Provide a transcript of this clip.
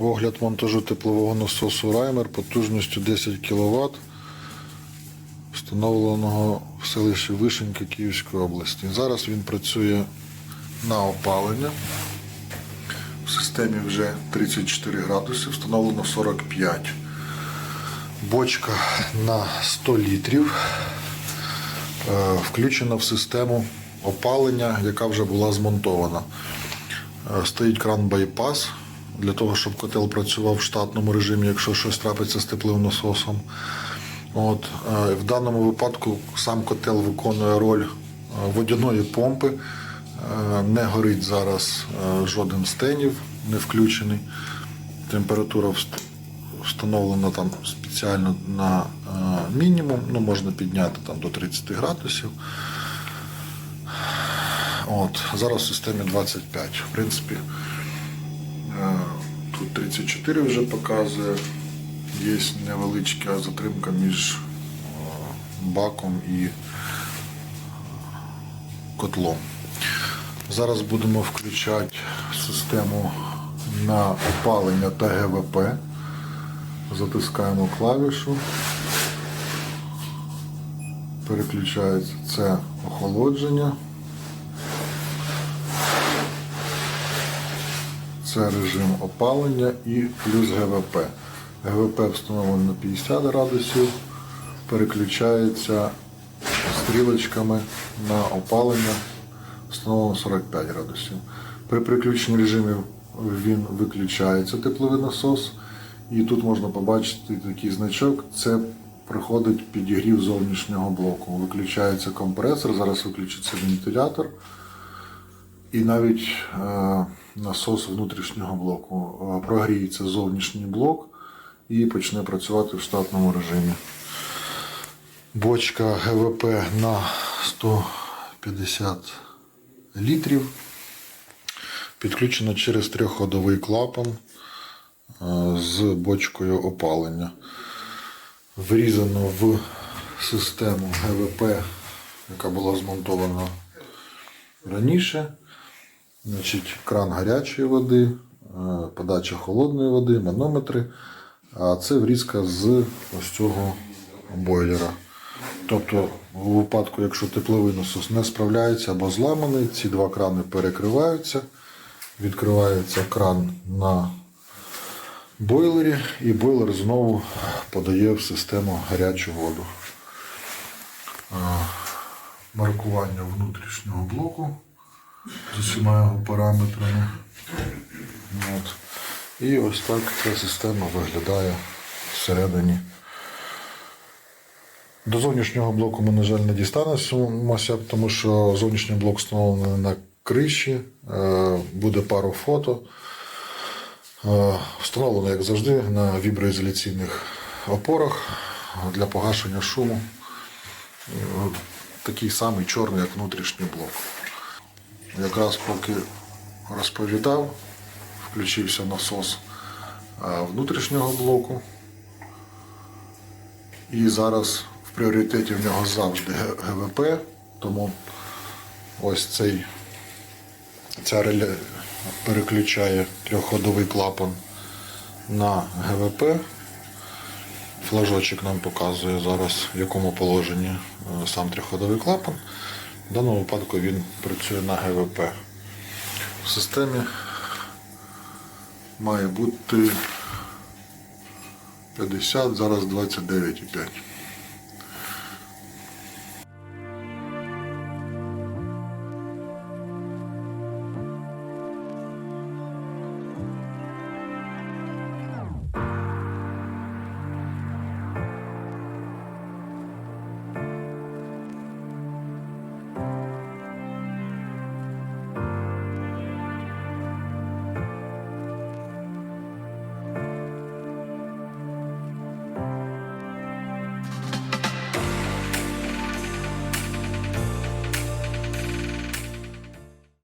Огляд монтажу теплового насосу Раймер потужністю 10 кВт, встановленого в селищі Вишенька Київської області. Зараз він працює на опалення. В системі вже 34 градуси, встановлено 45. Бочка на 100 літрів е, включена в систему опалення, яка вже була змонтована. Е, Стоїть кран байпас для того, щоб котел працював в штатному режимі, якщо щось трапиться з тепловим насосом. От, е, в даному випадку сам котел виконує роль е, водяної помпи. Е, Не горить зараз жоден з тенів, не включений. Температура встановлена там спеціально на мінімум, ну можна підняти там до 30 градусів. От, зараз в системі 25. В принципі, тут 34 вже показує. Є невеличка затримка між е, баком і котлом. Зараз будемо включати систему на опалення та ГВП. Затискаємо клавішу. Переключається це охолодження. Це режим опалення і плюс ГВП. ГВП встановлено на 50 градусів, переключається стрілочками на опалення, встановлено 45 градусів. При переключенні режимів він виключається тепловий насос. І тут можна побачити такий значок. Це проходить підігрів зовнішнього блоку. Виключається компресор, зараз виключиться вентилятор і навіть е, насос внутрішнього блоку. Е, Прогріється зовнішній блок і почне працювати в штатному режимі. Бочка ГВП на 150 літрів. Підключена через трьохходовий клапан е, з бочкою опалення. Врізано в систему ГВП, яка була змонтована раніше. Значить, кран гарячої води, е, подача холодної води, манометри. А це врізка з ось цього бойлера. Тобто, у випадку, якщо тепловий насос не справляється або зламаний, ці два крани перекриваються. Відкривається кран на бойлері, і бойлер знову подає в систему гарячу воду. Маркування внутрішнього блоку з усіма його параметрами. От. І ось так ця система виглядає всередині. До зовнішнього блоку ми, на жаль, не дістанемося, тому що зовнішній блок встановлений на криші, е, буде пару фото. Е, Встановлено, як завжди, на віброізоляційних опорах для погашення шуму. Е, Такий самий чорний, як внутрішній блок. Якраз поки розповідав, включився насос е, внутрішнього блоку. І зараз в пріоритеті в нього завжди ГВП, тому ось цей ця реле переключає трьохходовий клапан на ГВП. Флажочок нам показує зараз, в якому положенні е, сам трьохходовий клапан. В даному випадку він працює на ГВП. В системі має бути 50, зараз 29,5.